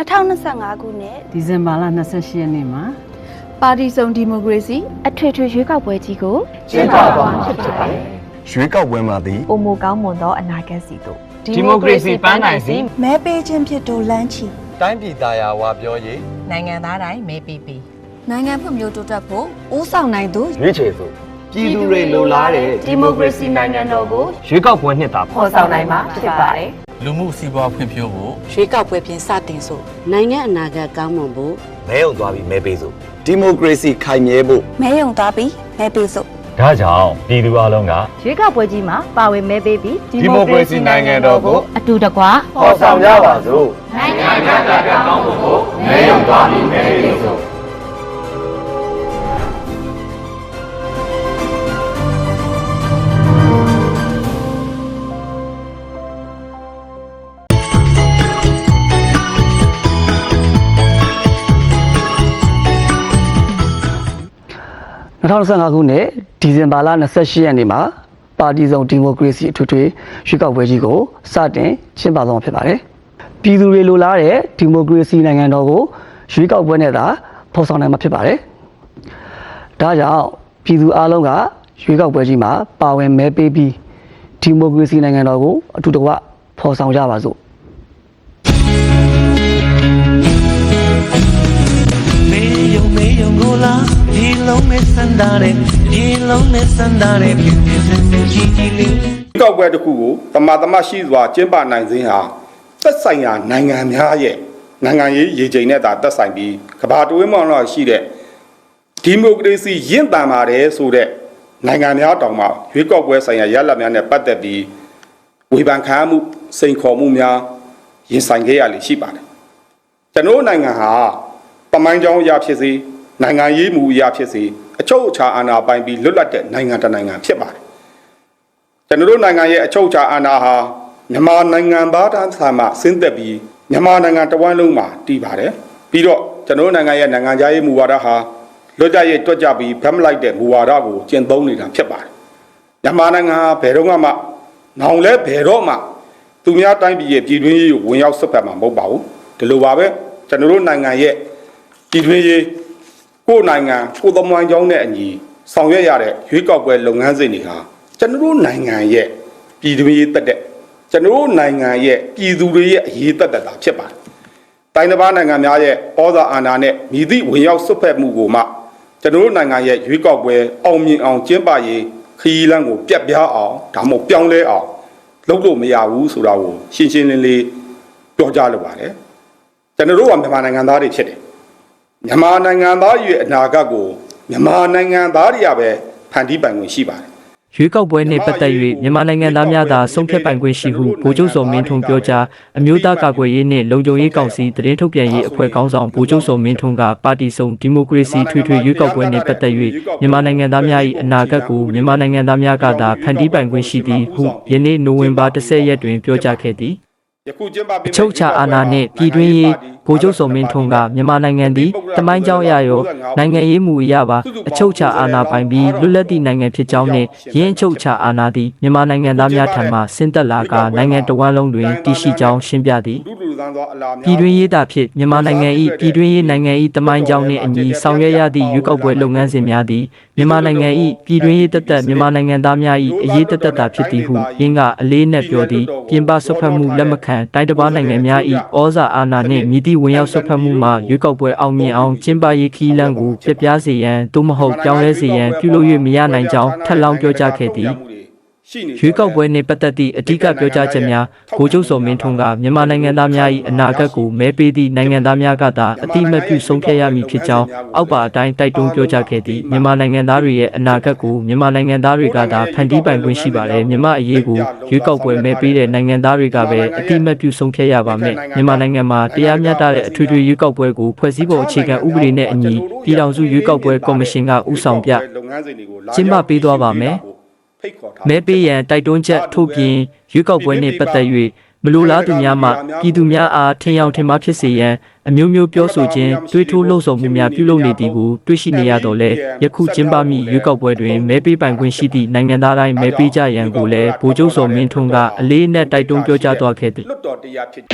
2025ခုနှစ်ဒီဇင်ဘာလ28ရက်နေ့မှာပါတီစုံဒီမိုကရေစီအထွေထွေရွေးကောက်ပွဲကြီးကိုကျင်းပသွားမှာဖြစ်ပါတယ်။ရွေးကောက်ပွဲမှာသည်ပုံမကောင်းမွန်သောအနာဂတ်စီတို့ဒီမိုကရေစီပန်းနိုင်စီမဲပေးခြင်းဖြစ်တို့လမ်းချီတိုင်းပြည်သားယာဝပြောရေးနိုင်ငံသားတိုင်းမဲပေးပေးနိုင်ငံဖွံ့ဖြိုးတိုးတက်ဖို့ဦးဆောင်နိုင်သူရွေးချယ်ဆိုပြည်သူတွေလိုလားတဲ့ဒီမိုကရေစီနိုင်ငံတော်ကိုရွေးကောက်ပွဲနှစ်တာဖော်ဆောင်နိုင်မှာဖြစ်ပါတယ် လူမှုစီးပွားဖွံ့ဖြိုးဖို့ရွေးကောက်ပွဲပြင်စတင်ဆိုနိုင်ငံအနာဂတ်ကောင်းမွန်ဖို့မဲုံသွားပြီးမဲပေးဆိုဒီမိုကရေစီခိုင်မြဲဖို့မဲယုံသားပြီးမဲပေးစို့ဒါကြောင့်ပြည်သူအလုံးကရွေးကောက်ပွဲကြီးမှာပါဝင်မဲပေးပြီးဒီမိုကရေစီနိုင်ငံတော်ကိုအတူတကွပေါ်ဆောင်ကြပါစို့ 2025ခုနှစ်ဒီဇင်ဘာလ28ရက်နေ့မှာပါတီစုံဒီမိုကရေစီအထွေထွေရွေးကောက်ပွဲကြီးကိုစတင်ကျင်းပသွားမှာဖြစ်ပါတယ်။ပြည်သူတွေလိုလားတဲ့ဒီမိုကရေစီနိုင်ငံတော်ကိုရွေးကောက်ပွဲနဲ့သာဖော်ဆောင်နိုင်မှာဖြစ်ပါတယ်။ဒါကြောင့်ပြည်သူအလုံးကရွေးကောက်ပွဲကြီးမှာပါဝင်မဲပေးပြီးဒီမိုကရေစီနိုင်ငံတော်ကိုအတူတကွဖော်ဆောင်ကြပါစို့ ယုံမေယုံကိုလာဒီလုံးနဲ့စန္ဒာတဲ့ဒီလုံးနဲ့စန္ဒာတဲ့ဖြစ်ဖြစ်ဆက်ဆက်ကြီးကြီးလေးကောက်ပွဲတစ်ခုကိုတမာတမရှိစွာကျင်းပနိုင်ခြင်းဟာသက်ဆိုင်ရာနိုင်ငံများရဲ့နိုင်ငံရေးရည်ချိန်နဲ့သာသက်ဆိုင်ပြီးကမ္ဘာတဝင်းမောင်လောက်ရှိတဲ့ဒီမိုကရေစီရင့်တန်ပါတယ်ဆိုတဲ့နိုင်ငံများတောင်မှရွေးကောက်ပွဲဆိုင်ရာရလဒ်များနဲ့ပတ်သက်ပြီးဝေဖန်ခံရမှုစိန်ခေါ်မှုများရင်ဆိုင်ခဲ့ရလိမ့်ရှိပါတယ်ကျွန်တော်တို့နိုင်ငံဟာ ပမိုင်းကြောင်းအရာဖြစ်စေနိုင်ငံရေးမူအရာဖြစ်စေအချုပ်အခြာအာဏာပိုင်ပြီးလွတ်လပ်တဲ့နိုင်ငံတစ်နိုင်ငံဖြစ်ပါတယ်ကျွန်တော်တို့နိုင်ငံရဲ့အချုပ်အခြာအာဏာဟာမြန်မာနိုင်ငံသားတန်းဆာမှဆင်းသက်ပြီးမြန်မာနိုင်ငံတစ်ဝန်းလုံးမှာတည်ပါတယ်ပြီးတော့ကျွန်တော်တို့နိုင်ငံရဲ့နိုင်ငံခြားရေးမူဝါဒဟာလွတ်ကြရေးတွက်ကြပြီးဖက်မလိုက်တဲ့မူဝါဒကိုကျင့်သုံးနေတာဖြစ်ပါတယ်မြန်မာနိုင်ငံဟာဘယ်တော့မှနောင်လဲဘယ်တော့မှသူများတိုင်းပြည်ရဲ့ပြည်တွင်းရေးကိုဝင်ရောက်ဆွတ်ဖက်မှာမဟုတ်ပါဘူးဒီလိုပါပဲကျွန်တော်တို့နိုင်ငံရဲ့ ပြည်တွင်းရေးကိုယ်နိုင်ငံကိုယ်သမိုင်းကြောင်းနဲ့အညီဆောင်ရွက်ရတဲ့ရွေးကောက်ပွဲလုပ်ငန်းစဉ်တွေဟာကျွန်တော်တို့နိုင်ငံရဲ့ပြည်သူရေးတက်တဲ့ကျွန်တော်တို့နိုင်ငံရဲ့ပြည်သူတွေရဲ့အရေးတက်တက်တာဖြစ်ပါတယ်။တိုင်းတစ်ပါးနိုင်ငံများရဲ့ဩဇာအာဏာနဲ့မြည်သည့်ဝင်ရောက်ဆွတ်ဖက်မှုကိုမှကျွန်တော်တို့နိုင်ငံရဲ့ရွေးကောက်ပွဲအောင်မြင်အောင်ကျင်းပရေးခရီးလမ်းကိုပြတ်ပြားအောင်ဒါမှမဟုတ်ပြောင်းလဲအောင်လုပ်လို့မရဘူးဆိုတာကိုရှင်းရှင်းလင်းလင်းပြောကြားလိုပါတယ်။ကျွန်တော်တို့ကမြန်မာနိုင်ငံသားတွေဖြစ်တယ်။ မြန်မာနိုင်ငံသားရဲ့အနာဂတ်ကိုမြန်မာနိုင်ငံသားတွေကပဲဖန်တီးပိုင်ခွင့်ရှိပါတယ်ရွေးကောက်ပွဲနှင့်ပတ်သက်၍မြန်မာနိုင်ငံသားများသာဆုံးဖြတ်ပိုင်ခွင့်ရှိဟုဗိုလ်ချုပ်စောမင်းထွန်းပြောကြားအမျိုးသားကာကွယ်ရေးနှင့်လုံခြုံရေးကောင်စီတရင်ထုတ်ပြန်ရေးအဖွဲ့ခေါင်းဆောင်ဗိုလ်ချုပ်စောမင်းထွန်းကပါတီစုံဒီမိုကရေစီထွေထွေရွေးကောက်ပွဲနှင့်ပတ်သက်၍မြန်မာနိုင်ငံသားများ၏အနာဂတ်ကိုမြန်မာနိုင်ငံသားများကသာဖန်တီးပိုင်ခွင့်ရှိသည်ဟုယနေ့နိုဝင်ဘာ10ရက်တွင်ပြောကြားခဲ့သည်ယခုကျင်းပပေးမယ့်အချုပ်အခြာအာဏာနှင့်ပြည်တွင်းရေး ဗိုလ်ချုပ်စောမင်းထွန်းကမြန်မာနိုင်ငံသည်တမိုင်းကြောင်းအရရောနိုင်ငံရေးမူအရပါအချုပ်အခြာအာဏာပိုင်ပြီးလွတ်လပ်သည့်နိုင်ငံဖြစ်ကြောင်းနှင့်ရင်းအချုပ်အခြာအာဏာသည်မြန်မာနိုင်ငံသားများထံမှဆင်းသက်လာကနိုင်ငံတော်ဝန်လုံးတွင်တည်ရှိကြောင်းရှင်းပြသည်လူလူသန်းသောအလားများပြည်တွင်းရေးသာဖြစ်မြန်မာနိုင်ငံ၏ပြည်တွင်းရေးနိုင်ငံ၏တမိုင်းကြောင်းနှင့်အညီဆောင်ရွက်ရသည့်ရွေးကောက်ပွဲလုပ်ငန်းစဉ်များသည်မြန်မာနိုင်ငံ၏ပြည်တွင်းရေးတသက်မြန်မာနိုင်ငံသားများ၏အရေးတသက်သာဖြစ်သည်ဟုရင်းကအလေးနက်ပြောသည်ပြင်ပဆွတ်ဖက်မှုလက်မခံတိုင်းတစ်ပါးနိုင်ငံများ၏ဩဇာအာဏာနှင့်မြည်သည့်ဝင်ရောက်ဆွတ်ဖက်မှုမှရွေးကောက်ပွဲအောင်မြင်အောင်ကျင်းပရေးခီးလန်းကိုပြပြစေရန်သို့မဟုတ်ပြောင်းလဲစေရန်ပြုလုပ်၍မရနိုင်ကြောင်းထပ်လောင်းပြောကြားခဲ့သည် ရွေးကောက်ပွဲနှင့်ပတ်သက်သည့်အဓိကပြောကြားချက်များဗိုလ်ချုပ်စောမင်းထွန်းကမြန်မာနိုင်ငံသားများ၏အနာဂတ်ကိုမဲပေးသည့်နိုင်ငံသားများကသာအတိအမတ်ပြုဆုံးဖြတ်ရမည်ဖြစ်ကြောင်းအောက်ပါအတိုင်းတိုက်တွန်းပြောကြားခဲ့သည်မြန်မာနိုင်ငံသားတွေရဲ့အနာဂတ်ကိုမြန်မာနိုင်ငံသားတွေကသာဖန်တီးပိုင်ခွင့်ရှိပါတယ်မြန်မာအရေးကိုရွေးကောက်ပွဲမဲပေးတဲ့နိုင်ငံသားတွေကပဲအတိအမတ်ပြုဆုံးဖြတ်ရပါမယ်မြန်မာနိုင်ငံမှာတရားမျှတတဲ့အထွေထွေရွေးကောက်ပွဲကိုဖွဲ့စည်းပုံအခြေခံဥပဒေနဲ့အညီပြည်ထောင်စုရွေးကောက်ပွဲကော်မရှင်ကဥဆောင်ပြကျင်းပပေးသွားပါမယ် မဲပေးရန်တိုက်တွန်းချက်ထုတ်ပြင်ရွေးကောက်ပွဲနှင့်ပတ်သက်၍မလိုလားသူများမှပြည်သူများအားထင်ရောက်ထင်မှားဖြစ်စေရန်အမျိုးမျိုးပြောဆိုခြင်းတွေးထိုးလှုံ့ဆော်မှုများပြုလုပ်နေသည်ကိုတွေ့ရှိနေရတော့လဲယခုကျင်းပမည့်ရွေးကောက်ပွဲတွင်မဲပေးပိုင်ခွင့်ရှိသည့်နိုင်ငံသားတိုင်းမဲပေးကြရန်ကိုလည်းဗိုလ်ချုပ်စောမင်းထွန်းကအလေးအနက်တိုက်တွန်းပြောကြားသွားခဲ့သည်လွတ်တော်တရားဖြစ်